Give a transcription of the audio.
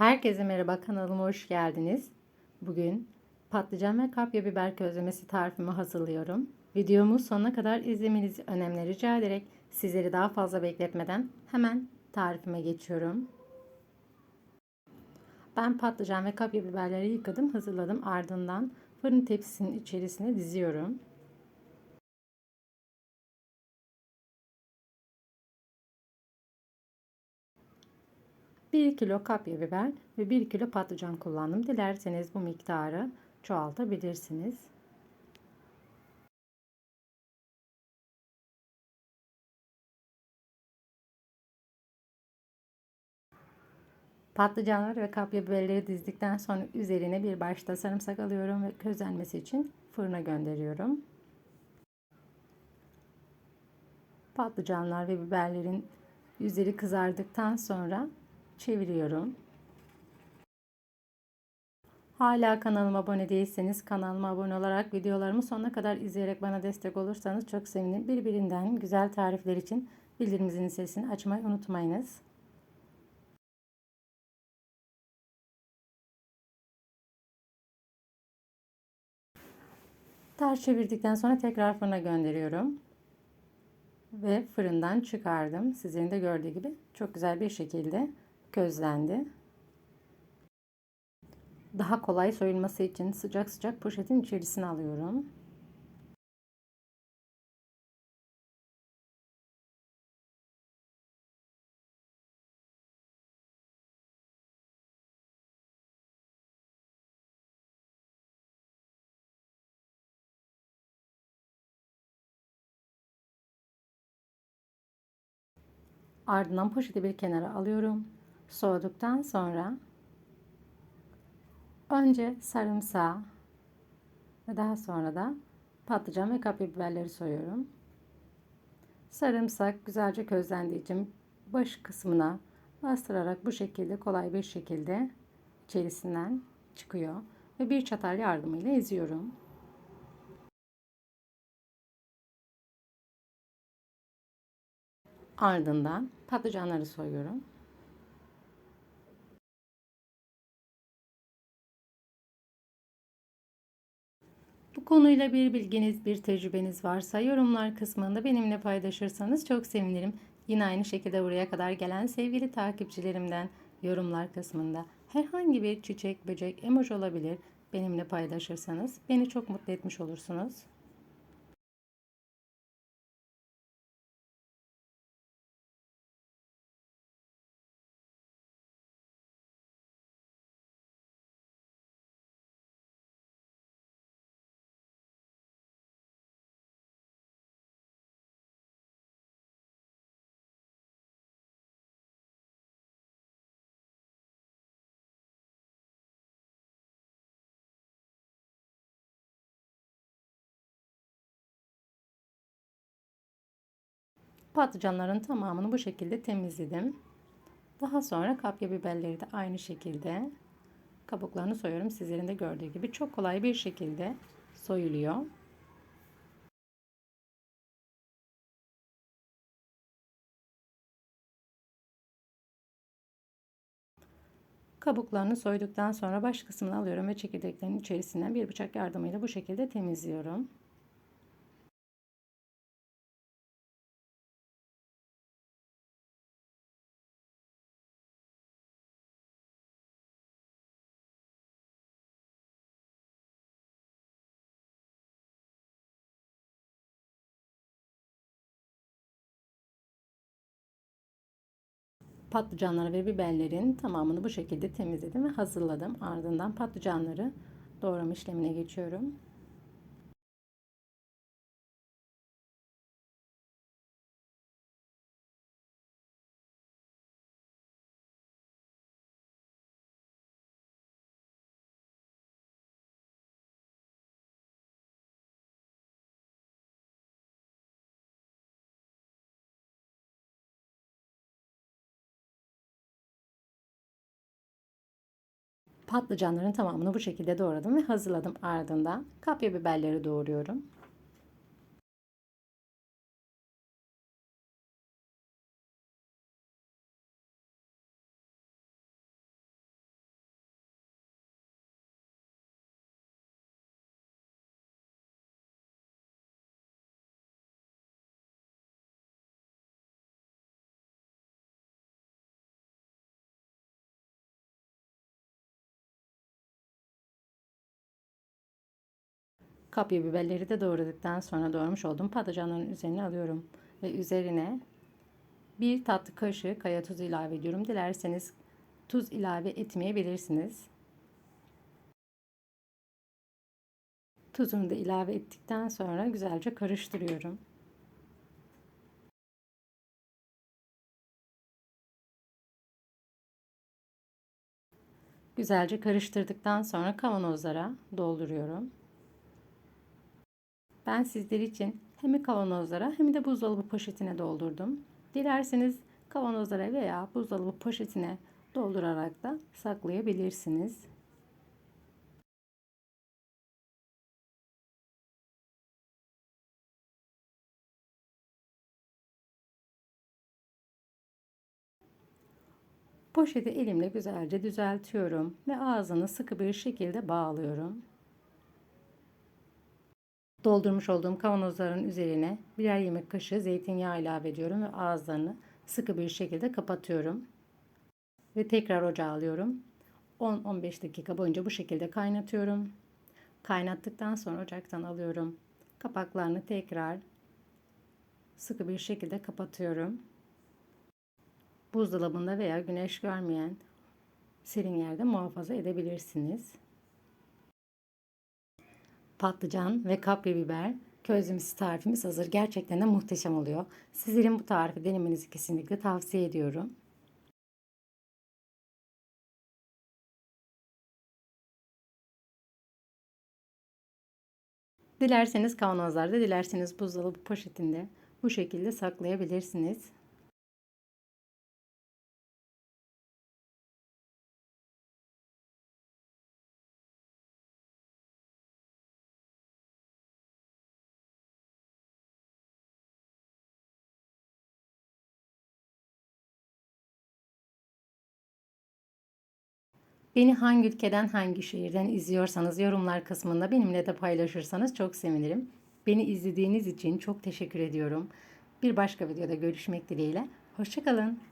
Herkese merhaba kanalıma hoş geldiniz. Bugün patlıcan ve kapya biber közlemesi tarifimi hazırlıyorum. Videomu sonuna kadar izlemenizi önemli rica ederek sizleri daha fazla bekletmeden hemen tarifime geçiyorum. Ben patlıcan ve kapya biberleri yıkadım, hazırladım. Ardından fırın tepsisinin içerisine diziyorum. 1 kilo kapya biber ve 1 kilo patlıcan kullandım. Dilerseniz bu miktarı çoğaltabilirsiniz. Patlıcanları ve kapya biberleri dizdikten sonra üzerine bir başta sarımsak alıyorum ve közlenmesi için fırına gönderiyorum. Patlıcanlar ve biberlerin üzeri kızardıktan sonra çeviriyorum. Hala kanalıma abone değilseniz kanalıma abone olarak videolarımı sonuna kadar izleyerek bana destek olursanız çok sevinirim. Birbirinden güzel tarifler için bildirimimizin sesini açmayı unutmayınız. Ters çevirdikten sonra tekrar fırına gönderiyorum. Ve fırından çıkardım. Sizin de gördüğü gibi çok güzel bir şekilde közlendi. Daha kolay soyulması için sıcak sıcak poşetin içerisine alıyorum. Ardından poşeti bir kenara alıyorum. Soğuduktan sonra önce sarımsağı ve daha sonra da patlıcan ve kapya soyuyorum. Sarımsak güzelce közlendiği için baş kısmına bastırarak bu şekilde kolay bir şekilde içerisinden çıkıyor ve bir çatal yardımıyla eziyorum. Ardından patlıcanları soyuyorum. Bu konuyla bir bilginiz, bir tecrübeniz varsa yorumlar kısmında benimle paylaşırsanız çok sevinirim. Yine aynı şekilde buraya kadar gelen sevgili takipçilerimden yorumlar kısmında herhangi bir çiçek, böcek, emoji olabilir benimle paylaşırsanız beni çok mutlu etmiş olursunuz. Patlıcanların tamamını bu şekilde temizledim. Daha sonra kapya biberleri de aynı şekilde kabuklarını soyuyorum. Sizlerin de gördüğü gibi çok kolay bir şekilde soyuluyor. Kabuklarını soyduktan sonra baş kısmını alıyorum ve çekirdeklerin içerisinden bir bıçak yardımıyla bu şekilde temizliyorum. Patlıcanları ve biberlerin tamamını bu şekilde temizledim ve hazırladım. Ardından patlıcanları doğrama işlemine geçiyorum. Patlıcanların tamamını bu şekilde doğradım ve hazırladım. Ardından kapya biberleri doğruyorum. Kapya biberleri de doğradıktan sonra doğramış olduğum patlıcanların üzerine alıyorum. Ve üzerine bir tatlı kaşığı kaya tuzu ilave ediyorum. Dilerseniz tuz ilave etmeyebilirsiniz. Tuzunu da ilave ettikten sonra güzelce karıştırıyorum. Güzelce karıştırdıktan sonra kavanozlara dolduruyorum. Ben sizler için hem kavanozlara hem de buzdolabı poşetine doldurdum. Dilerseniz kavanozlara veya buzdolabı poşetine doldurarak da saklayabilirsiniz. Poşeti elimle güzelce düzeltiyorum ve ağzını sıkı bir şekilde bağlıyorum. Doldurmuş olduğum kavanozların üzerine birer yemek kaşığı zeytinyağı ilave ediyorum ve ağızlarını sıkı bir şekilde kapatıyorum. Ve tekrar ocağa alıyorum. 10-15 dakika boyunca bu şekilde kaynatıyorum. Kaynattıktan sonra ocaktan alıyorum. Kapaklarını tekrar sıkı bir şekilde kapatıyorum. Buzdolabında veya güneş görmeyen serin yerde muhafaza edebilirsiniz patlıcan ve kapya biber közlemesi tarifimiz hazır. Gerçekten de muhteşem oluyor. Sizlerin bu tarifi denemenizi kesinlikle tavsiye ediyorum. Dilerseniz kavanozlarda, dilerseniz buzdolabı poşetinde bu şekilde saklayabilirsiniz. Beni hangi ülkeden, hangi şehirden izliyorsanız yorumlar kısmında benimle de paylaşırsanız çok sevinirim. Beni izlediğiniz için çok teşekkür ediyorum. Bir başka videoda görüşmek dileğiyle. Hoşçakalın.